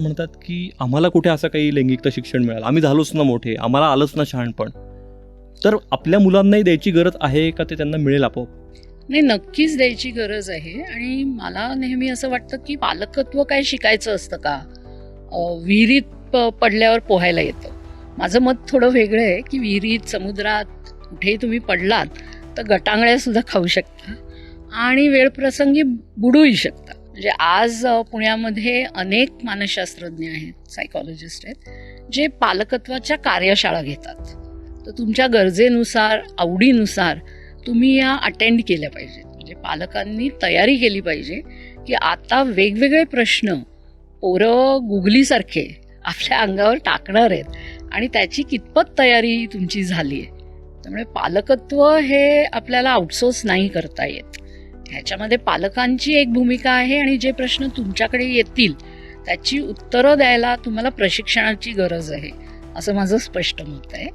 म्हणतात की आम्हाला कुठे असं काही लैंगिकता शिक्षण मिळालं? आम्ही झालोच ना मोठे आम्हाला आलंच ना शहाणपण. तर आपल्या मुलांनाही द्यायची गरज आहे का ते त्यांना मिळेल आपोआप? नाही नक्कीच द्यायची गरज आहे. आणि मला नेहमी असं वाटतं की पालकत्व काय शिकायचं असतं का? विहिरीत प पडल्यावर पोहायला येतं. माझं मत थोडं वेगळं आहे की विहिरीत समुद्रात कुठेही तुम्ही पडलात तर गटांगळ्यासुद्धा खाऊ शकता आणि वेळप्रसंगी बुडूही शकता. म्हणजे आज पुण्यामध्ये अनेक मानसशास्त्रज्ञ आहेत सायकॉलॉजिस्ट आहेत जे पालकत्वाच्या कार्यशाळा घेतात. तर तुमच्या गरजेनुसार आवडीनुसार तुम्ही या अटेंड केल्या पाहिजेत. म्हणजे पालकांनी तयारी केली पाहिजे की आता वेगवेगळे प्रश्न पोरं गुगलीसारखे आपल्या अंगावर टाकणार आहेत आणि त्याची कितपत तयारी तुमची झाली आहे त्यामुळे पालकत्व हे आपल्याला आउटसोर्स नाही करता येत. ह्याच्यामध्ये पालकांची एक भूमिका आहे आणि जे प्रश्न तुमच्याकडे येतील त्याची उत्तरं द्यायला तुम्हाला प्रशिक्षणाची गरज आहे असं माझं स्पष्ट मत आहे.